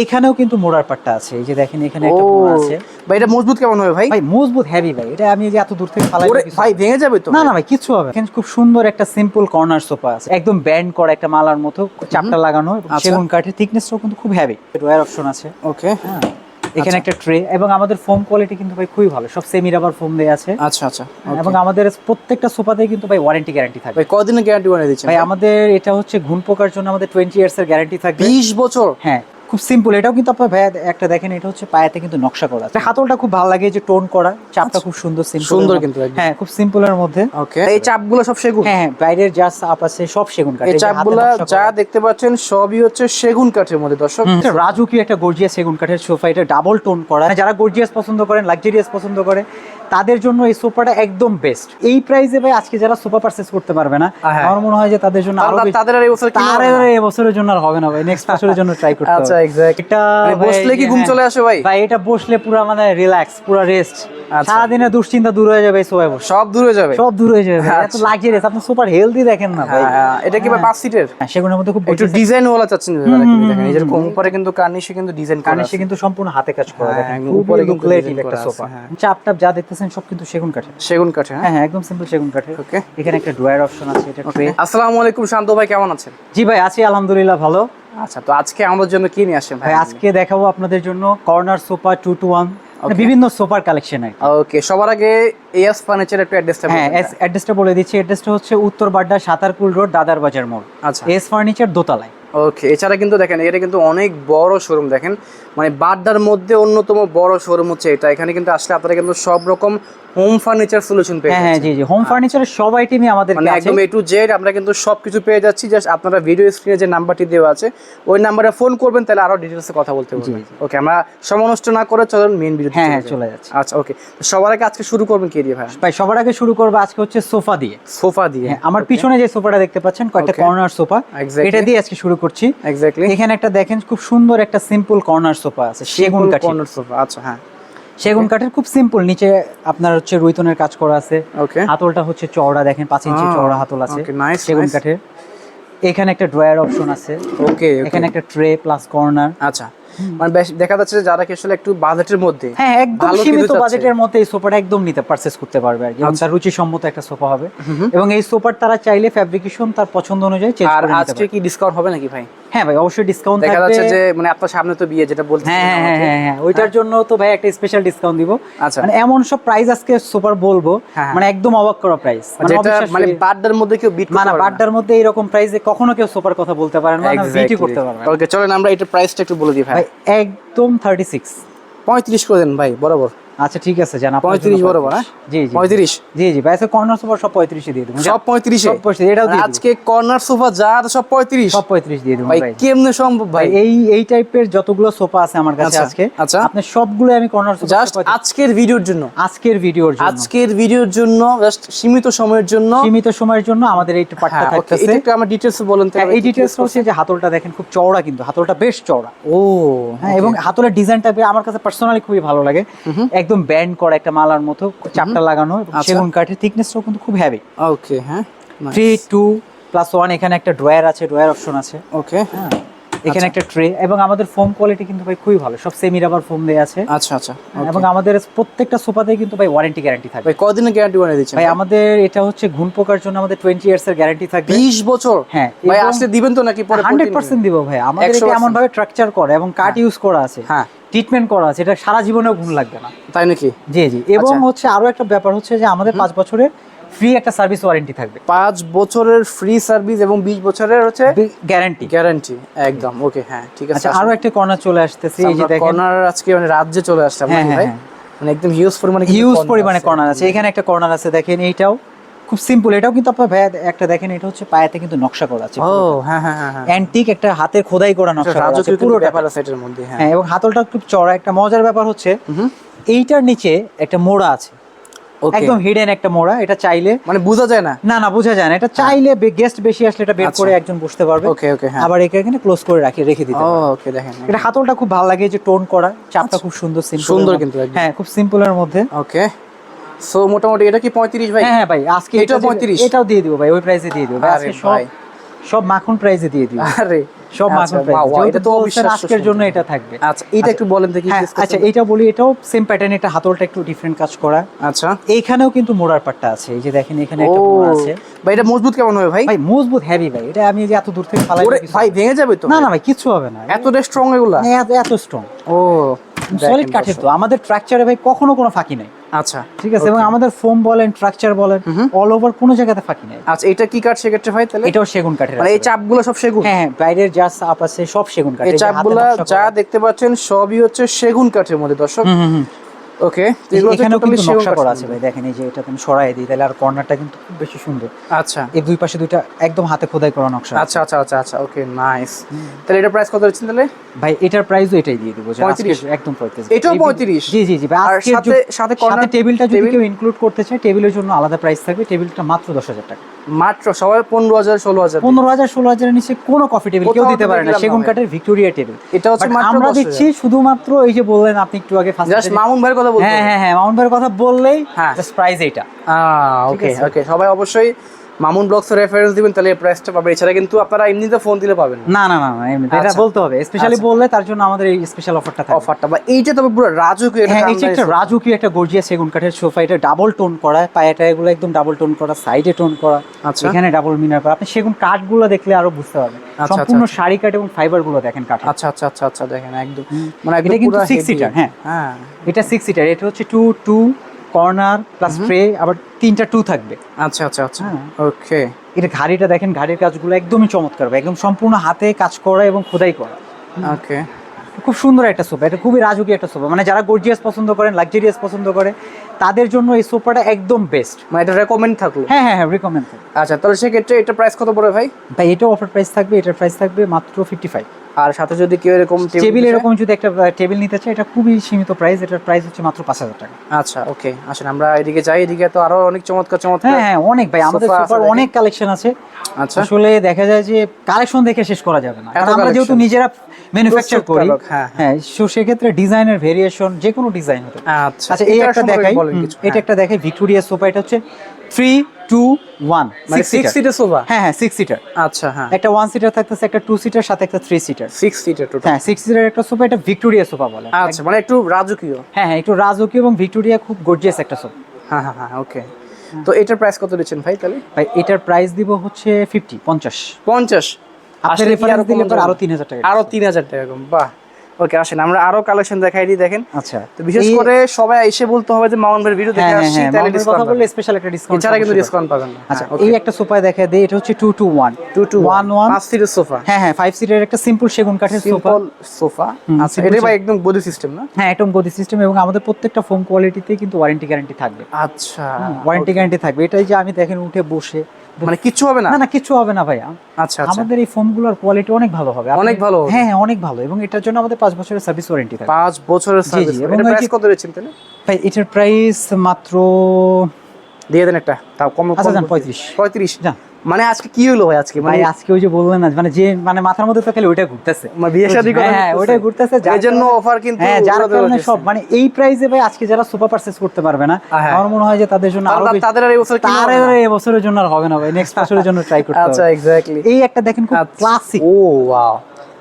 এইখানেও কিন্তু মোড়ার পাট্টা আছে। এই যে দেখেন এখানে একটা মোড়া আছে। ভাই এটা মজবুত কেমন হবে ভাই? ভাই মজবুত হেভি ভাই। এটা আমি যে এত দূর থেকে ফালাই ভাই ভেঙে যাবে তো না না ভাই কিছু হবে এখানে খুব সুন্দর একটা সিম্পল কর্নার সোফা আছে। একদম ব্যান্ড করা একটা মালার মতো চাপটা লাগানো আচ্ছা। সেগুন কাঠের থিকনেসটাও কিন্তু খুব হেভি ড্রয়ার অপশন আছে। ওকে হ্যাঁ। এখানে আচ্ছা। একটা ট্রে এবং আমাদের ফোম কোয়ালিটি কিন্তু ভাই খুবই ভালো। সব সেমি রাবার ফোম দেয়া আছে। আচ্ছা আচ্ছা। এবং আমাদের প্রত্যেকটা সোফাতে কিন্তু ভাই ওয়ারেন্টি গ্যারান্টি থাকবে ভাই কদিনের গ্যারান্টি বানিয়ে দিচ্ছেন? ভাই আমাদের এটা হচ্ছে ঘুণ পোকার জন্য আমাদের টোয়েন্টি ইয়ার্স এর গ্যারান্টি থাকবে। বিশ বছর? হ্যাঁ। খুব সিম্পল এটাও কিন্তু আপনার ভাইয়া একটা দেখেন এটা হচ্ছে পায়েতে কিন্তু নকশা করা আছে। হাতলটা খুব ভালো লাগে যে টোন করা চাপটা খুব সুন্দর সিম্পল আচ্ছা। সুন্দর কিন্তু হ্যাঁ খুব সিম্পলের মধ্যে। ওকে এই চাপগুলো সব সেগুন? হ্যাঁ হ্যাঁ। বাইরের যা চাপ আছে সব সেগুন কাঠ এই চাপগুলো যা দেখতে পাচ্ছেন সবই হচ্ছে সেগুন কাঠের মধ্যে দর্শক। এটা রাজুকি একটা গর্জিয়াস সেগুন কাঠের সোফা এটা ডাবল টোন করা। মানে যারা গর্জিয়াস পছন্দ করেন লাক্সারিয়াস পছন্দ করে তাদের জন্য এই সোফাটা একদম বেস্ট এই প্রাইসে ভাই আজকে যারা সোফা পারচেজ করতে পারবে না হ্যাঁ। আমার মনে হয় যে তাদের জন্য তাদের আর এই বছরের জন্য আর হবে না ভাই নেক্সট বছরের জন্য ট্রাই করতে আচ্ছা হবে এক্স্যাক্ট এটা বসলে কি ঘুম হ্যাঁ। চলে আসে ভাই? ভাই এটা বসলে পুরো মানে রিল্যাক্স পুরো রেস্ট। সারাদিনের দুশ্চিন্তা দূর হয়ে যাবে এই সোফায় বসে। সব দূর হয়ে যাবে? সব দূর হয়ে যাবে এত আচ্ছা। লাক্সারিয়াস আপনি সুপার হেলদি দেখেন না ভাই। হ্যাঁ, হ্যাঁ, এটা কি ভাই পাঁচ সিটের সেগুলোর মধ্যে খুব একটু ডিজাইন ওয়ালা চাচ্ছেন যারা কি দেখেন এই যে উপরে কিন্তু কার্নিশে কিন্তু ডিজাইন কার্নিশে কিন্তু সম্পূর্ণ হাতে কাজ করা দেখেন উপরে কিন্তু একটা সোফা যা দেখতেছেন সব কিন্তু সেগুন কাঠের। সেগুন কাঠে হ্যাঁ? একদম সিম্পল সেগুন কাঠের। ওকে এখানে একটা ড্রয়ার অপশন আছে এটা আসসালামু আলাইকুম শান্ত ভাই কেমন আছেন? জি ভাই আছি আলহামদুলিল্লাহ ভালো। আচ্ছা তো আজকে আমাদের জন্য কি নিয়ে আসেন ভাই আজকে দেখাবো আপনাদের জন্য corner sofa two two one বিভিন্ন সোফার কালেকশন আর ওকে সবার আগে এস ফার্নিচার একটু অ্যাড্রেসটা হ্যাঁ অ্যাড্রেসটা বলে দিচ্ছি। অ্যাড্রেসটা হচ্ছে উত্তর বাড্ডা সাতারকুল রোড দাদার বাজার মোড়। আচ্ছা। এস ফার্নিচার দোতলায়। ওকে এছাড়া কিন্তু দেখেন এটা কিন্তু অনেক বড় শোরুম দেখেন। মানে বাড্ডার মধ্যে অন্যতম বড় শোরুম হচ্ছে এটা। এখানে কিন্তু আসলে আপনারা কিন্তু সব রকম হোম ফার্নিচার সলিউশন পেয়ে হ্যাঁ হ্যাঁ জি জি। হোম ফার্নিচারের সব আইটেমই আমাদের মানে একদম এ টু জেড আমরা কিন্তু সবকিছু পেয়ে যাচ্ছি। জাস্ট আপনারা ভিডিও স্ক্রিনে যে নাম্বারটি দেওয়া আছে ওই নাম্বারে ফোন করবেন তাহলে আরও ডিটেলসে কথা বলতে পারবেন। ওকে আমরা সময় নষ্ট না করে চলুন মেইন ভিডিও হ্যাঁ হ্যাঁ চলে যাচ্ছে। আচ্ছা ওকে সবার আগে আজকে শুরু করবেন কে দিয়ে ভাই? ভাই সবার আগে শুরু করব আজকে হচ্ছে সোফা দিয়ে। সোফা দিয়ে হ্যাঁ আমার পিছনে যে সোফাটা দেখতে পাচ্ছেন কয়েকটা. Corner sofa. এটা দিয়ে আজকে শুরু করছি। এক্স্যাক্টলি এখানে একটা দেখেন খুব সুন্দর একটা সিম্পল কর্নার সোফা আছে সেগুন কাঠের। সোফা আচ্ছা হ্যাঁ। সেগুন কাঠের খুব সিম্পল নিচে আপনার হচ্ছে রুইতনের কাজ করা আছে। হাতলটা হচ্ছে চওড়া দেখেন পাঁচ ইঞ্চি Ah, চওড়া হাতল আছে সেগুন কাঠের। এখানে একটা ড্রয়ার অপশন আছে। ওকে এখানে একটা ট্রে প্লাস কর্নার। আচ্ছা মানে দেখা যাচ্ছে যারা কি আসলে একটু বাজেটের মধ্যে হ্যাঁ একদম সীমিত বাজেটের মধ্যে এই সোফাটা একদম নিতে পারচেস করতে পারবে আর কি। আচ্ছা। তার রুচি সম্মত একটা সোফা হবে। এবং এই সোফার তারা চাইলে ফ্যাব্রিকেশন তার পছন্দ অনুযায়ী চেঞ্জ করে নিতে আজকে কি ডিসকাউন্ট হবে নাকি ভাই? হ্যাঁ ভাই অবশ্যই ডিসকাউন্ট দেখা যাচ্ছে যে মানে আপনার সামনে তো বিয়ে যেটা বলতে হ্যাঁ হ্যাঁ হ্যাঁ হ্যাঁ হ্যাঁ ওইটার জন্য তো ভাই একটা স্পেশাল ডিসকাউন্ট দিব। আচ্ছা। মানে এমন সব প্রাইস আজকে সুপার বলব হ্যাঁ। মানে একদম অবাক করা প্রাইস যেটা মানে বাড্ডার মধ্যে কেউ বিট মানে বাড্ডার মধ্যে এরকম প্রাইসে কখনো কেউ সুপার কথা বলতে পারেন না বিটি করতে পারবেন ওকে চলেন আমরা এটা প্রাইসটা একটু বলে দিই ভাই। একদম থার্টি সিক্স পঁয়ত্রিশ করে দেন ভাই বরাবর। আচ্ছা ঠিক আছে জানা পঁয়ত্রিশ বরাবর হ্যাঁ? জি জি। পঁয়ত্রিশ? জি জি ভাই কর্নার সুপার সব পঁয়ত্রিশে দিয়ে দেবো। সব 35 এটাও দিয়ে আজকে কর্নার সোফা যা সব পঁয়ত্রিশ? সব পঁয়ত্রিশ দিয়ে দেবো ভাই কেমনে সম্ভব ভাই? এই এই টাইপের যতগুলো সোফা আছে আমার কাছে আচ্ছা, আজকে আচ্ছা। আপনি সবগুলো আমি কর্নার সোফা জাস্ট আজকের ভিডিওর জন্য? আজকের ভিডিওর জন্য। আজকের ভিডিওর জন্য জাস্ট সীমিত সময়ের জন্য? সীমিত সময়ের জন্য আমাদের এই পার্টটা হ্যাঁ, থাকতেছে। এটা একটু আমার ডিটেলস বলেন তো হ্যাঁ, এই ডিটেলস হচ্ছে যে হাতলটা দেখেন খুব চওড়া কিন্তু হাতলটা বেশ চওড়া। ও হ্যাঁ এবং হাতলের ডিজাইনটা আমার কাছে পার্সোনালি খুবই ভালো লাগে। একদম ব্যান্ড করা একটা মালার মতো চাপটা লাগানো আচ্ছা। সেগুন কাঠের থিকনেসটাও কিন্তু খুব হেভি ওকে হ্যাঁ। থ্রি টু প্লাস ওয়ান এখানে একটা ড্রয়ার আছে ড্রয়ার অপশন আছে। ওকে হ্যাঁ। এখানে একটা ট্রে এবং আমাদের ফোম কোয়ালিটি কিন্তু ভাই খুবই ভালো। সব সেমি রাবার ফোম দেয়া আছে। আচ্ছা আচ্ছা। এবং আমাদের প্রত্যেকটা সোফাতে কিন্তু ভাই ওয়ারেন্টি গ্যারান্টি থাকবে ভাই কদিনের গ্যারান্টি বানিয়ে দিচ্ছেন? ভাই আমাদের এটা হচ্ছে ঘুণ পোকার জন্য আমাদের টোয়েন্টি ইয়ার্স এর গ্যারান্টি থাকবে। বিশ বছর? হ্যাঁ ভাই আসলে দিবেন তো নাকি পরে? হান্ড্রেড পার্সেন্ট দিব ভাই। আমাদের এটা এমন ভাবে স্ট্রাকচার করা এবং কাট ইউজ করা আছে। হ্যাঁ। ট্রিটমেন্ট করা আছে এটা সারা জীবনেও ঘুণ লাগবে না। তাই নাকি? জি জি। এবং আচ্ছা। হচ্ছে আরও একটা ব্যাপার হচ্ছে যে আমাদের পাঁচ বছরের ফ্রি একটা সার্ভিস ওয়ারেন্টি থাকবে। পাঁচ বছরের ফ্রি সার্ভিস এবং বিশ বছরের হচ্ছে গ্যারান্টি গ্যারান্টি একদম ওকে হ্যাঁ ঠিক আছে আচ্ছা আরও একটা কর্নার চলে আসতেছে এই যে দেখেন। কর্নার আজকে মানে রাজ্যে চলে আসছে হ্যাঁ, হ্যাঁ, ভাই? হ্যাঁ। মানে একদম হিউজ পরিমাণে হিউজ পরিমাণে। কর্নার আছে। এখানে একটা কর্নার আছে দেখেন এইটাও। খুব সিম্পল এটাও কিন্তু আপনার ভাইয়া একটা দেখেন এটা হচ্ছে পায়েতে কিন্তু নকশা করা আছে ও হ্যাঁ হ্যাঁ হ্যাঁ অ্যান্টিক একটা হাতের খোদাই করা নকশা করা আছে পুরোটা। ব্যাপার আছে এটার মধ্যে হ্যাঁ। হ্যাঁ এবং হাতলটা খুব চড়া একটা মজার ব্যাপার হচ্ছে। এইটার নিচে একটা মোড়া আছে। একদম হিডেন একটা মোড়া এটা চাইলে মানে বোঝা যায় না? না না বোঝা যায় না। এটা চাইলে গেস্ট বেশি আসলে এটা বের আচ্ছা। করে একজন বসতে পারবে। ওকে ওকে হ্যাঁ। আবার একে এখানে ক্লোজ করে রাখি রেখে দিতে ওকে দেখেন এটা হাতলটা খুব ভালো লাগে যে টোন করা। চাপটা খুব সুন্দর সিম্পল আচ্ছা। সুন্দর কিন্তু হ্যাঁ খুব সিম্পলের মধ্যে। ওকে সো মোটামুটি এটা কি পঁয়ত্রিশ ভাই? হ্যাঁ হ্যাঁ ভাই আজকে এটা যে- 35? এটাও দিয়ে দিব ভাই ওই প্রাইসে দিয়ে দিব। ভাই আজকে সব। সব মাখন প্রাইসে দিয়ে দিব। আরে সব আচ্ছা, মাখন প্রাইস এটা তো অবিশ্বাস্য আজকের জন্য এটা থাকবে। আচ্ছা এটা একটু বলেন দেখি হ্যাঁ? আচ্ছা এইটা বলি এটাও সেম প্যাটার্ন এটা হাতলটা একটু ডিফারেন্ট কাজ করা। আচ্ছা। এইখানেও কিন্তু মোড়ার পাটটা আছে এই যে দেখেন এখানে একটা মোড়া আছে। ভাই এটা মজবুত কেমন হবে ভাই? ভাই মজবুত হেভি ভাই এটা আমি যে এত দূর থেকে ফালাই ভাই ভেঙে যাবে তো? না না ভাই কিছু হবে না। এতটা স্ট্রং এগুলা? এত এত স্ট্রং ও। সলিড কাঠের তো। আমাদের ট্রাকচারে ভাই কখনো কোনো ফাঁকি নাই। আচ্ছা ঠিক আছে? এবং আমাদের ফোম বলেন ট্রাকচার বলেন অল ওভার কোনো জায়গাতে ফাঁকি নাই। আচ্ছা এটা কি কাঠ সেক্ষেত্রে ভাই তাহলে? এটাও সেগুন কাঠের মানে এই চাপগুলো সব সেগুন? হ্যাঁ হ্যাঁ বাইরের যা চাপ আছে সব সেগুন কাঠ এই চাপগুলা যা দেখতে পাচ্ছেন সবই হচ্ছে সেগুন কাঠের মধ্যে দর্শক। ওকে এখানেও কিন্তু নকশা করা আছে ভাই দেখেন এই যে এটা তুমি সরাই দিই তাহলে আর কর্নারটা কিন্তু খুব বেশি সুন্দর। আচ্ছা। এই দুই পাশে দুইটা একদম হাতে খোদাই করা নকশা আচ্ছা আচ্ছা আচ্ছা আচ্ছা ওকে নাইস তাহলে এটা প্রাইস কত হচ্ছে তাহলে? ভাই এটার প্রাইসও এটাই দিয়ে দিব যে 35 একদম 35 এটাও 35? জি জি জি আর সাথে- সাথে সাথে টেবিলটা যদি কেউ ইনক্লুড করতে চায় টেবিলের জন্য আলাদা প্রাইস থাকবে। টেবিলটা মাত্র 10000 টাকা। মাত্র সবাই পনেরো হাজার ষোলো হাজার পনেরো হাজার ষোলো হাজারের নিচে কোনো কফি টেবিল কেউ দিতে পারে না সেগুন কাঠের ভিক্টোরিয়া টেবিল এটা হচ্ছে আমরা দিচ্ছি শুধুমাত্র এই যে বললেন আপনি একটু আগে ফার্স্ট মামুন ভাইয়ের কথা বলতে হ্যাঁ হ্যাঁ হ্যাঁ মাউন্ট ভাইয়ের কথা বললেই হ্যাঁ। প্রাইস এইটা। ওকে ওকে সবাই অবশ্যই মামুন ব্লগস রেফারেন্স দিবেন তাহলে প্রাইসটা পাবেন এছাড়া কিন্তু আপনারা এমনিতে ফোন দিলে পাবেন না না না না এমনিতে এটা আচ্ছা। বলতে হবে স্পেশালি আচ্ছা। বললে তার জন্য আমাদের এই স্পেশাল অফারটা থাকবে অফারটা বা এইটা তবে পুরো রাজকীয় হ্যাঁ কামরাঙা একটা sofa। রাজুকি একটা গর্জিয়াস সেগুন কাঠের সোফা এটা ডাবল টোন করা পায়াটা এগুলো একদম ডাবল টোন করা সাইডে টোন করা আচ্ছা। এখানে ডাবল মিনার করা আপনি সেগুন কাঠগুলো দেখলে আরও বুঝতে পারবেন আচ্ছা, সম্পূর্ণ। শাড়ি কাঠ এবং ফাইবারগুলো দেখেন কাঠ আচ্ছা আচ্ছা আচ্ছা আচ্ছা দেখেন একদম মানে এটা কিন্তু পুরো সিটার হ্যাঁ। হ্যাঁ এটা সিক্স সিটার এটা হচ্ছে two two corner plus tray আবার তিনটা টু থাকবে। আচ্ছা আচ্ছা আচ্ছা। হ্যাঁ। ওকে। এটা ঘাড়িটা দেখেন ঘাড়ির কাজগুলো একদমই চমৎকার একদম সম্পূর্ণ হাতে কাজ করা এবং খোদাই করা। ওকে। খুব সুন্দর একটা সোফা এটা খুবই রাজুকি একটা সোফা মানে যারা গর্জিয়াস পছন্দ করেন লাক্সারিয়াস পছন্দ করে তাদের জন্য এই সোফাটা একদম বেস্ট মানে এটা রেকমেন্ড থাকল? হ্যাঁ হ্যাঁ হ্যাঁ রিকমেন্ড আচ্ছা তাহলে সেক্ষেত্রে এটা প্রাইস কত পড়ে ভাই? ভাই এটাও অফার প্রাইস থাকবে এটার প্রাইস থাকবে মাত্র ফিফটি ফাইভ আর সাথে যদি কেউ এরকম টেবিল এরকম যদি একটা টেবিল নিতে চায় এটা খুবই সীমিত প্রাইস এটার প্রাইস হচ্ছে মাত্র পাঁচ হাজার টাকা। আচ্ছা ওকে আসেন আমরা এদিকে যাই এদিকে তো আরও অনেক চমৎকার চমৎকার হ্যাঁ হ্যাঁ অনেক ভাই আমাদের সোফা সোফার অনেক কালেকশন আছে। আচ্ছা। আসলে দেখা যায় যে কালেকশন দেখে শেষ করা যাবে না। কারণ আমরা যেহেতু নিজেরা ম্যানুফ্যাকচার করি হ্যাঁ, হ্যাঁ। সো সেক্ষেত্রে ডিজাইনের ভেরিয়েশন যে কোনো ডিজাইন হতে আচ্ছা আচ্ছা এই একটা সম্পর্কে দেখাই। এটা হ্যাঁ। একটা দেখাই ভিক্টোরিয়া সোফা এটা হচ্ছে থ্রি টু ওয়ান মানে সিক্স সিটের সোফা হ্যাঁ হ্যাঁ সিক্স সিটার আচ্ছা হ্যাঁ। একটা ওয়ান সিটার থাকতেছে একটা টু সিটার সাথে একটা থ্রি সিটার সিক্স সিটের টোটাল হ্যাঁ সিক্স সিটার একটা সোফা এটা ভিক্টোরিয়া সোফা বলে। আচ্ছা মানে একটু রাজকীয়। হ্যাঁ হ্যাঁ একটু রাজকীয় এবং ভিক্টোরিয়া খুব গর্জিয়াস একটা সোফা হ্যাঁ হ্যাঁ হ্যাঁ ওকে তো এটার প্রাইস কত দিচ্ছেন ভাই তাহলে? ভাই এটার প্রাইস দিব হচ্ছে ফিফটি পঞ্চাশ। পঞ্চাশ। আপনি রেফারেন্স দিলে আরও তিন হাজার টাকা আরও তিন হাজার টাকা বাহ। ওকে আসেন আমরা আরও কালেকশন দেখাই দিই দেখেন। আচ্ছা। তো বিশেষ করে সবাই এসে বলতে হবে যে মাউন্ট ভাইয়ের ভিডিও হ্যাঁ দেখে হ্যাঁ আসছি হ্যাঁ তাহলে ডিসকাউন্ট কথা বললে স্পেশাল একটা ডিসকাউন্ট এছাড়া কিন্তু ডিসকাউন্ট পাবেন না। আচ্ছা হ্যাঁ, এই একটা সোফা দেখা দেই এটা হচ্ছে two two one two two one one পাঁচ সিটের সোফা। হ্যাঁ হ্যাঁ ফাইভ সিটের একটা সিম্পল সেগুন কাঠের সোফা। Simple sofa. আচ্ছা এটা ভাই একদম বডি সিস্টেম না? হ্যাঁ একদম গদি সিস্টেম এবং আমাদের প্রত্যেকটা ফোম কোয়ালিটিতে কিন্তু ওয়ারেন্টি গ্যারান্টি থাকবে। আচ্ছা ওয়ারেন্টি গ্যারান্টি থাকবে। এটাই যে আমি দেখেন উঠে বসে মানে কিছু হবে না? না কিছু হবে না ভাইয়া। আচ্ছা আচ্ছা। আমাদের এই ফোনগুলোর কোয়ালিটি অনেক ভালো হবে। অনেক ভালো হ্যাঁ হ্যাঁ অনেক ভালো। এবং এটার জন্য আমাদের পাঁচ বছরের সার্ভিস ওয়ারেন্টি থাকে পাঁচ বছরের সার্ভিস এবং প্রাইস কত দিচ্ছেন তাহলে? ভাই এটার প্রাইস মাত্র দিয়ে দেন একটা। তাও কম আচ্ছা যান পঁয়ত্রিশ। পঁয়ত্রিশ। যান মানে আজকে কি হলো ভাই আজকে? মানে আজকে ওই যে বললেন না মানে যে মানে মাথার মধ্যে তো খালি ওইটা ঘুরতেছে। মানে বিয়ে শাদী করা হ্যাঁ ওইটা ঘুরতেছে। যার জন্য অফার কিন্তু হ্যাঁ যার কারণে সব মানে এই প্রাইসে ভাই আজকে যারা সুপার পারচেজ করতে পারবে না হ্যাঁ। আমার মনে হয় যে তাদের জন্য আরও তাদের আর এই বছর তার আর এই বছরের জন্য আর হবে না ভাই নেক্সট বছরের জন্য ট্রাই করতে হবে। আচ্ছা এক্স্যাক্টলি এই একটা দেখেন খুব ক্লাসিক ও ওয়াও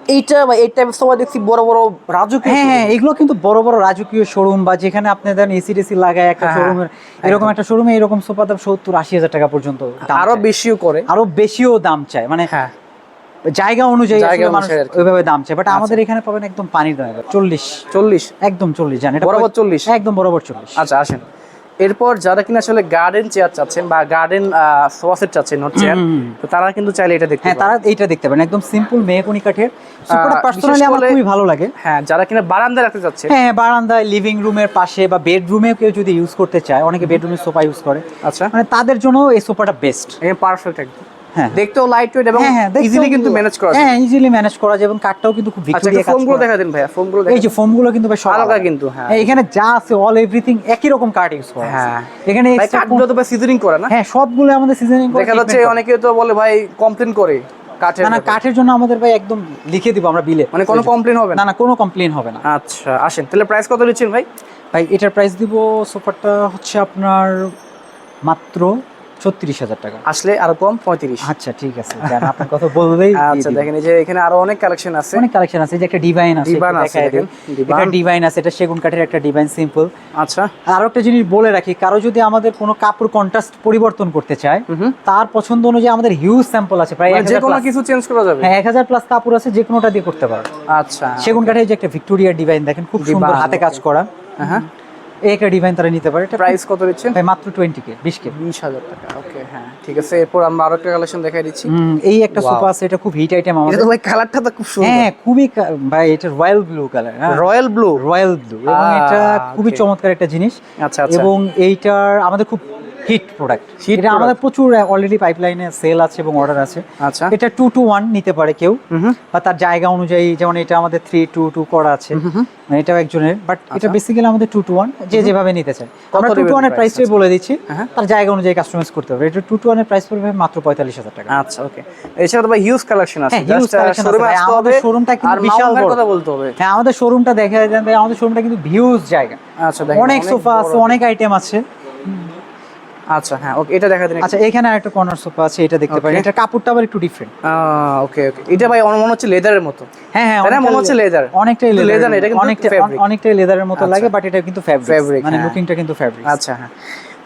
এইটা ভাই এই টাইপের সবাই দেখছি বড় বড় রাজকীয় হ্যাঁ হ্যাঁ এগুলো কিন্তু বড় বড় রাজকীয় শোরুম বা যেখানে আপনি দেন এসি টেসি লাগায় একটা হ্যাঁ, শোরুমের এরকম একটা শোরুমে এরকম সোফা দাম সত্তর আশি হাজার টাকা পর্যন্ত আরও বেশিও করে। আরও বেশিও দাম চায়। মানে হ্যাঁ। জায়গা অনুযায়ী। ওইভাবে দাম চায়। বাট আমাদের এখানে পাবেন একদম পানির দাম চল্লিশ। চল্লিশ। একদম চল্লিশ জান এটা বরাবর 40? একদম বরাবর চল্লিশ। আচ্ছা আসেন। এরপর যারা কিনা আসলে গার্ডেন চেয়ার চাচ্ছেন বা গার্ডেন সোয়াসেট চাচ্ছেন নোট চেয়ার। তো তারা কিন্তু চাইলে এটা দেখতে হ্যাঁ তারা এইটা দেখতে পারেন একদম সিম্পল মেহগনি কাঠের। সুপারটা পার্সোনালি আমার খুবই ভালো লাগে। হ্যাঁ যারা কিনা বারান্দায় রাখতে চাচ্ছেন। হ্যাঁ বারান্দায় লিভিং রুমের পাশে বা বেডরুমে কেউ যদি ইউজ করতে চায় অনেকে বেডরুমে সোফা ইউজ করে। আচ্ছা। মানে তাদের জন্য এই সোফাটা বেস্ট পারফেক্ট একদম। দেখতেও লাইট ওয়েট এবং হ্যাঁ হ্যাঁ ইজিলি কিন্তু ম্যানেজ করা যায়। হ্যাঁ ইজিলি ম্যানেজ করা যায় এবং কাঠটাও কিন্তু খুব আচ্ছা ভিক্টোরিয়া কাজ ফোনগুলো করা। দেখা দিন ভাইয়া ফোনগুলো এই যে ফোমগুলো কিন্তু ভাই সব আলাদা। কিন্তু, হ্যাঁ। হ্যাঁ, এখানে যা আছে অল এভরিথিং একই রকম কাঠ ইউজ করা হ্যাঁ। হ্যাঁ। এখানে কাঠগুলো তো ভাই সিজনিং করে না? হ্যাঁ সবগুলো আমাদের সিজনিং দেখা যাচ্ছে অনেকে তো বলে ভাই কমপ্লেন করে কাঠের না কাঠের জন্য আমাদের ভাই একদম লিখে দিব আমরা বিলে মানে কোনো কমপ্লেন হবে না? না কোনো কমপ্লেন হবে না। আচ্ছা আসেন তাহলে প্রাইস কত দিচ্ছেন ভাই? ভাই এটার প্রাইস দিব সোফাটা হচ্ছে আপনার মাত্র ছত্রিশ হাজার টাকা। আসলে আরও কম পঁয়ত্রিশ। আচ্ছা ঠিক আছে। আপনার কথা বললেই আচ্ছা দেখেন এই যে এখানে আরও অনেক কালেকশন আছে। অনেক কালেকশন আছে যে একটা ডিভাইন আছে একটু আছে। এটা ডিভাইন আছে এটা সেগুন কাঠের একটা ডিভাইন সিম্পল আচ্ছা। আর একটা জিনিস বলে রাখি কারও যদি আমাদের কোনো কাপড় কন্ট্রাস্ট পরিবর্তন করতে চায় তার পছন্দ অনুযায়ী আমাদের হিউজ স্যাম্পল আছে প্রায় মানে যে কোনো কিছু চেঞ্জ করা যাবে। হ্যাঁ এক হাজার প্লাস কাপড় আছে যে কোনোটা দিয়ে করতে পারো। আচ্ছা। সেগুন কাঠের যে একটা ভিক্টোরিয়া ডিভাইন দেখেন খুব সুন্দর হাতে কাজ করা। হ্যাঁ এই একটা ডিভাইন তারা নিতে পারে। এটা প্রাইস কত দিচ্ছেন? ভাই মাত্র টোয়েন্টি কে বিশ কে বিশ হাজার টাকা ওকে হ্যাঁ ঠিক আছে। এরপর আমরা আরও একটা কালেকশন দেখাই দিচ্ছি। এই একটা. সোফা আছে এটা খুব হিট আইটেম আমাদের। ভাই কালারটা তো খুব সুন্দর। হ্যাঁ খুবই ভাই এটা রয়্যাল ব্লু কালার হ্যাঁ। রয়্যাল ব্লু রয়্যাল ব্লু এবং Ah, এটা খুবই চমৎকার একটা জিনিস। আচ্ছা আচ্ছা। এবং এইটার আমাদের খুব হিট প্রোডাক্ট এটা আমাদের প্রচুর অলরেডি পাইপলাইনে সেল আছে এবং অর্ডার আছে। আচ্ছা। এটা টু টু ওয়ান নিতে পারে কেউ। বা তার জায়গা অনুযায়ী যেমন এটা আমাদের থ্রি টু টু করা আছে। মানে এটাও একজনের। বাট এটা আচ্ছা। বেসিক্যালি আমাদের টু টু ওয়ান যে যেভাবে নিতে চায়। আমরা টু টু ওয়ানের প্রাইসটাই বলে দিচ্ছি। হ্যাঁ। তার জায়গা অনুযায়ী কাস্টমাইজ করতে হবে। এটা টু টু ওয়ানের প্রাইস পড়বে মাত্র পঁয়তাল্লিশ হাজার টাকা। আচ্ছা ওকে এছাড়া তো ভাই হিউজ কালেকশন আছে। হ্যাঁ, huge জাস্ট collection আছে। আমাদের হবে showroom টা কিন্তু বিশাল বড়। কথা বলতে হবে। হ্যাঁ আমাদের শোরুমটা দেখা ভাই, আমাদের শোরুমটা কিন্তু ভিউজ জায়গা। আচ্ছা অনেক সোফা আছে অনেক আইটেম আছে। আচ্ছা হ্যাঁ ওকে এটা দেখা দিন আচ্ছা এখানে আরেকটা কর্নার সোফা আছে এটা দেখতে পারেন। এটা কাপড়টা আবার একটু ডিফারেন্ট ওকে ওকে এটা ভাই মনে হচ্ছে লেদারের মতো। হ্যাঁ হ্যাঁ মনে হচ্ছে লেদার অনেকটাই লেদার এটা কিন্তু অনেকটা অনেকটাই লেদারের মতো আচ্ছা। লাগে বাট এটা কিন্তু ফ্যাব্রিক মানে হ্যাঁ। লুকিংটা কিন্তু ফ্যাব্রিক আচ্ছা হ্যাঁ।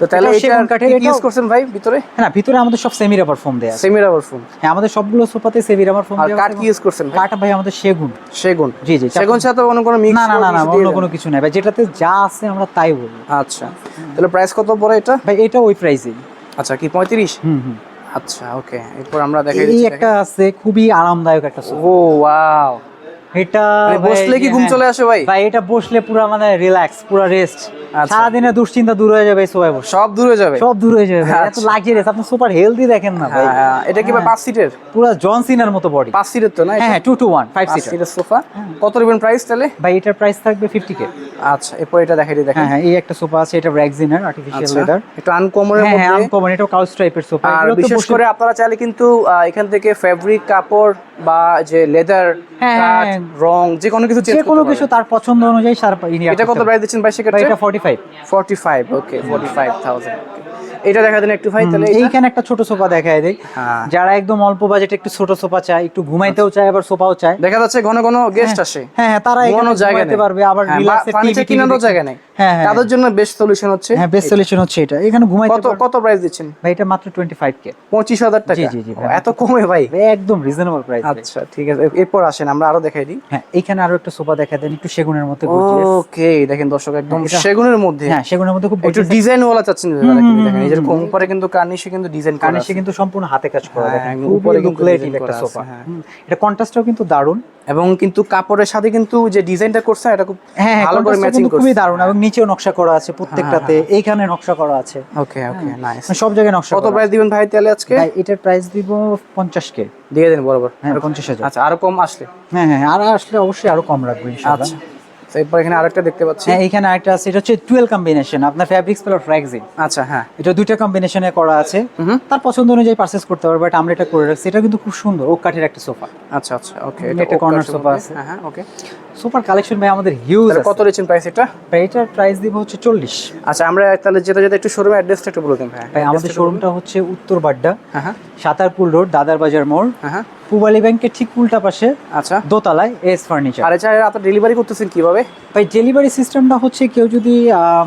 তো তাহলে সেগুন কাঠের, ইউজ করছেন ভাই ভিতরে? হ্যাঁ না, ভিতরে আমাদের সব সেমি রাবার ফোম দেয়া সেমি রাবার ফোম হ্যাঁ আমাদের সবগুলো সোফাতে সেমি রাবার ফোম দেয়া কাঠ কি ইউজ করছেন? কাঠ ভাই আমাদের সেগুন। সেগুন। জি জি সেগুন সাথে অন্য কোনো মিক্স না না না অন্য কোনো কিছু নাই ভাই যেটাতে যা আছে আমরা তাই বলব আচ্ছা। তাহলে প্রাইস কত পড়ে এটা? ভাই এটা ওই প্রাইসেই আচ্ছা কি পঁয়ত্রিশ? হুম হুম। আচ্ছা ওকে এরপর আমরা দেখাই এই দিচ্ছি একটা আছে খুবই আরামদায়ক একটা সোফা ও ওয়াও এটা বসলে কি ঘুম হ্যাঁ। চলে আসে ভাই? ভাই এটা বসলে পুরো মানে রিল্যাক্স পুরো রেস্ট আচ্ছা। সারাদিনের দুশ্চিন্তা দূর হয়ে যাবে সোফায় বসে। সব দূরে যাবে? সব দূর হয়ে যাবে এত আচ্ছা। লাক্সারিয়াস আপনি সুপার হেলদি দেখেন না ভাই। হ্যাঁ, হ্যাঁ, এটা কি ভাই পাঁচ সিটের পুরো জন সিনার মতো বডি পাঁচ সিটের তো না হ্যাঁ হ্যাঁ টু টু ওয়ান ফাইভ পাঁচ সিটের সোফা কত নেবেন প্রাইস তাহলে? ভাই এটার প্রাইস থাকবে ফিফটি কে আচ্ছা এরপর এটা দেখাই দিই দেখেন। হ্যাঁ হ্যাঁ এই একটা সোফা আছে এটা র্যাকজিনার আর্টিফিশিয়াল আচ্ছা লেদার একটু আনকমনের হ্যাঁ হ্যাঁ আনকমন এটাও কাউচ টাইপের সোফা আর বিশেষ করে আপনারা চাইলে কিন্তু এখান থেকে ফেব্রিক কাপড় বা যে লেদার হ্যাঁ, হ্যাঁ। রং যে কোনো কিছু যে কোনো কিছু তার পছন্দ অনুযায়ী সার এটা কত প্রাইস দিচ্ছেন ভাই সেক্ষেত্রে এটা forty five forty five okay forty five thousand এটা দেখা দেন একটু ভাই তাহলে এইখানে একটা ছোট সোফা দেখায় দেয় হ্যাঁ। যারা একদম অল্প বাজেটে একটু ছোট সোফা চায় একটু ঘুমাইতেও চায় আবার সোফাও চায়। দেখা যাচ্ছে ঘন ঘন গেস্ট আসে। হ্যাঁ হ্যাঁ তারা এখানে ঘুমাইতে পারবে আবার হ্যাঁ, রিল্যাক্সে টিভি কিনারও জায়গা নেই। হ্যাঁ হ্যাঁ তাদের জন্য বেস্ট সলিউশন হচ্ছে? হ্যাঁ বেস্ট সলিউশন হচ্ছে এটা। এখানে কত কত প্রাইস দিচ্ছেন? ভাই এটা মাত্র টোয়েন্টি ফাইভ কে পঁচিশ হাজার টাকা? জি, জি, জি, এত কমে ভাই। একদম রিজনেবল প্রাইস আচ্ছা ঠিক আছে। এরপর আসেন আমরা আরও দেখাই দিই। হ্যাঁ এখানে আরও একটা সোফা দেন একটু সেগুনের মধ্যে। ওকে দেখেন দর্শক একদম সেগুনের মধ্যে। হ্যাঁ সেগুনের মধ্যে খুব একটু ডিজাইন ওয়ালা চাচ্ছেন দেখেন এই উপরে কিন্তু কার্নিশে কিন্তু ডিজাইন কার্নিশে কিন্তু সম্পূর্ণ হাতে কাজ করা হ্যাঁ, দেখেন উপরে কিন্তু একটা সোফা। হ্যাঁ। এটা কন্ট্রাস্টটাও কিন্তু দারুণ। এবং কিন্তু কাপড়ের সাথে কিন্তু যে ডিজাইনটা করছে এটা খুব হ্যাঁ হ্যাঁ ভালো করে ম্যাচিং করছে খুবই দারুণ এবং নিচেও নকশা করা আছে প্রত্যেকটাতে এইখানে নকশা করা আছে। ওকে ওকে নাইস মানে সব জায়গায় নকশা কত প্রাইস দিবেন ভাই তাহলে আজকে? ভাই এটার প্রাইস দিব পঞ্চাশ কে। দিয়ে দেন বরাবর। হ্যাঁ পঞ্চাশ হাজার। আচ্ছা আরও কম আসলে? হ্যাঁ হ্যাঁ আর আসলে অবশ্যই আরও কম রাখব ইনশাআল্লাহ। আচ্ছা তো এরপর এখানে আরেকটা দেখতে পাচ্ছি। হ্যাঁ এইখানে আরেকটা আছে এটা হচ্ছে টুয়েলভ কম্বিনেশন আপনার ফ্যাব্রিক্স প্লাস ফ্র্যাক্সিন আচ্ছা হ্যাঁ। এটা দুইটা কম্বিনেশনে করা আছে। তার পছন্দ অনুযায়ী পারচেস করতে পারবে বাট আমরা এটা করে রাখছি। এটা কিন্তু খুব সুন্দর ওক কাঠের একটা সোফা। আচ্ছা আচ্ছা ওকে এটা একটা corner sofa আছে। হ্যাঁ হ্যাঁ ওকে। সোফার কালেকশন ভাই আমাদের হিউজ কত রেছেন প্রাইস এটা? ভাই এটার প্রাইস দিব হচ্ছে চল্লিশ। আচ্ছা আমরা তাহলে যেটা যেটা একটু শোরুমের অ্যাড্রেসটা একটু বলে দিন ভাই। ভাই আমাদের শোরুমটা হচ্ছে উত্তর বাড্ডা হ্যাঁ হ্যাঁ। সাতারপুল রোড দাদার বাজার মোড়। হ্যাঁ পুবালি ব্যাংকের ঠিক উল্টা পাশে আচ্ছা। দোতলায় এস ফার্নিচার আর এছাড়া আপনার ডেলিভারি করতেছেন কীভাবে? ভাই ডেলিভারি সিস্টেমটা হচ্ছে কেউ যদি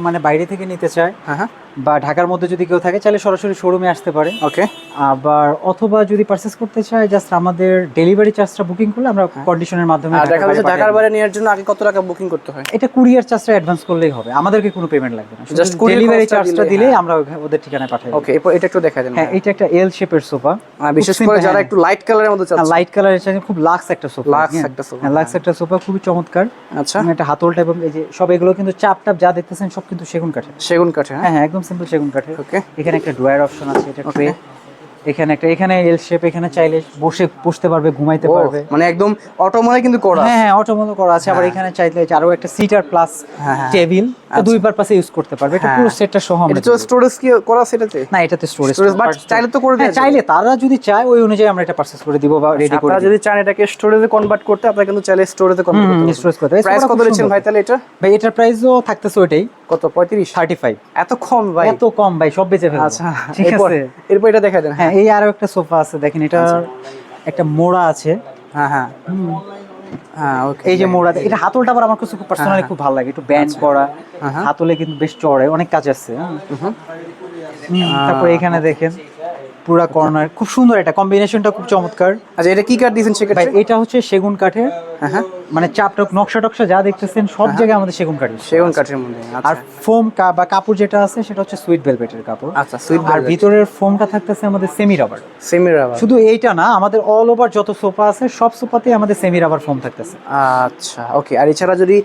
মানে বাইরে থেকে নিতে চায় হ্যাঁ হ্যাঁ। বা ঢাকার মধ্যে যদি কেউ থাকে তাহলে সরাসরি শোরুমে আসতে পারে। ওকে আবার অথবা যদি পারচেস করতে চায় জাস্ট আমাদের ডেলিভারি চার্জটা বুকিং করলে আমরা কন্ডিশনের মাধ্যমে আর ঢাকার দেখা যাচ্ছে ঢাকার বাইরে নেওয়ার জন্য আগে কত টাকা বুকিং করতে হয়? এটা কুরিয়ার চার্জটা অ্যাডভান্স করলেই হবে। আমাদেরকে কোনো পেমেন্ট লাগবে না। courier ডেলিভারি চার্জটা দিলেই, হ্যাঁ। আমরা ওদের ঠিকানায় পাঠাই ওকে এরপর এটা একটু দেখা দেন হ্যাঁ এটা একটা এল শেপের সোফা বিশেষ করে যারা একটু লাইট কালারের মধ্যে চাচ্ছে লাইট কালারের চাই খুব লাক্স একটা সোফা Lux একটা sofa, লাক্স একটা সোফা খুবই চমৎকার। আচ্ছা। এবং একটা হাতলটা এবং এই যে সব এগুলো কিন্তু চাপ টাপ যা দেখতেছেন সব কিন্তু সেগুন কাঠের। সেগুন কাঠে হ্যাঁ? হ্যাঁ হ্যাঁ একদম সিম্পল সেগুন কাঠের। ওকে এখানে একটা ড্রয়ার অপশন আছে এটা ট্রে এখানে একটা এখানে এল শেপ এখানে চাইলে বসে বসতে পারবে ঘুমাইতে পারবে। মানে একদম অটোমোনে কিন্তু করা হ্যাঁ হ্যাঁ অটোমোটো করা আছে আবার হ্যাঁ। এখানে চাইলে আরও একটা সিটার প্লাস হ্যাঁ, হ্যাঁ। টেবিল আচ্ছা। দুই পারপাসে ইউজ করতে পারবে। এটা হ্যাঁ। পুরো সেটটা সহ আমরা এটা দিয়ে। স্টোরেজ কি করা সেটাতে না এটাতে স্টোরেজ but চাইলে তো করে দেওয়া যাবে। চাইলে তারা যদি চায় ওই অনুযায়ী আমরা এটা পারচেজ করে দিব বা রেডি করে আপনারা যদি চান এটাকে স্টোরেজে কনভার্ট করতে আপনারা কিন্তু চাইলে স্টোরেজে কনভার্ট করতে storage করতে প্রাইস কত খুব ভাই তাহলে এটা? ভাই এটার প্রাইসও থাকতেছে ওইটাই। কত? পঁয়ত্রিশ? থার্টি ফাইভ এত কম ভাই। এত কম ভাই সব বেঁচে ফেলব। আচ্ছা ঠিক এরপর আছে। এরপর এটা দেখা দেন। হ্যাঁ এই আরও একটা সোফা আছে দেখেন এটা একটা মোড়া আছে। হ্যাঁ হ্যাঁ। হ্যাঁ ওকে। এই যে মোড়া এটা হাতলটা আবার আমার কাছে খুব পার্সোনালি খুব ভালো লাগে একটু ব্যান্ড করা। হ্যাঁ, হ্যাঁ। হাতলে কিন্তু বেশ চড়ে অনেক কাজ আছে হ্যাঁ। তারপরে এখানে দেখেন পুরা কর্নার খুব সুন্দর এটা কম্বিনেশনটা খুব চমৎকার। আচ্ছা এটা কি কাঠ দিয়েছেন সেক্ষেত্রে এটা হচ্ছে সেগুন কাঠের। হ্যাঁ হ্যাঁ। মানে চাপটক নকশা টকশা যা দেখতেছেন সব জায়গায় আমাদের সেগুন কাঠের সেগুন কাঠের মধ্যে আর আচ্ছা ফোম বা কাপড় যেটা আছে সেটা হচ্ছে সুইট ভেলভেটের কাপড়। আচ্ছা সুইট আর ভিতরের ফোমটা থাকতেছে আমাদের সেমি রাবার সেমি রাবার শুধু এইটা না আমাদের অল ওভার যত সোফা আছে সব সোফাতেই আমাদের সেমি রাবার ফোম থাকতেছে। আচ্ছা ওকে আর এছাড়া যদি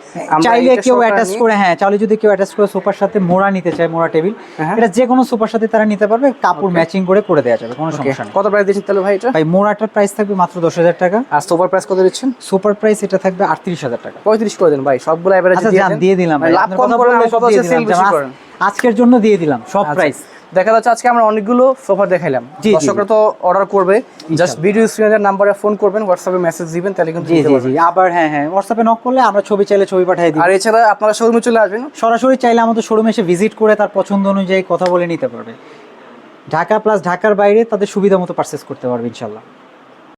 চাইলে কেউ অ্যাটাচ করে হ্যাঁ চাইলে যদি কেউ অ্যাটাচ করে সোফার সাথে মোড়া নিতে চায় মোড়া টেবিল হ্যাঁ। এটা যে কোনো সোফার সাথে তারা নিতে পারবে কাপড় ম্যাচিং করে করে দেওয়া যাবে কোনো সমস্যা নেই। কত প্রাইস দিয়েছেন তাহলে ভাই এটা? ভাই মোড়াটার প্রাইস থাকবে মাত্র দশ হাজার টাকা। আর সোফার প্রাইস কত দিচ্ছেন? সুপার প্রাইস এটা থাকবে আটত্রিশ হাজার টাকা। পঁয়ত্রিশ করে দেন ভাই সবগুলো আচ্ছা দিয়ে দিলাম মানে লাভ কম করেন সব বেশি। আজকের জন্য দিয়ে দিলাম সব আচ্ছা, প্রাইস দেখা যাচ্ছে আজকে আমরা অনেকগুলো সোফা দেখাইলাম। জি। দর্শকরা তো অর্ডার করবে। জাস্ট ভিডিও স্ক্রিনের নাম্বারে ফোন করবেন হোয়াটসঅ্যাপে মেসেজ দিবেন তাহলে কিন্তু জি জি আবার হ্যাঁ হ্যাঁ হোয়াটসঅ্যাপে নক করলে আমরা ছবি চাইলে ছবি পাঠিয়ে দিই। আর এছাড়া আপনারা শোরুমে চলে আসবেন। সরাসরি চাইলে আমাদের শোরুমে এসে ভিজিট করে তার পছন্দ অনুযায়ী কথা বলে নিতে পারবে। ঢাকা প্লাস ঢাকার বাইরে তাদের সুবিধা মতো পারচেস করতে পারবে ইনশাল্লাহ।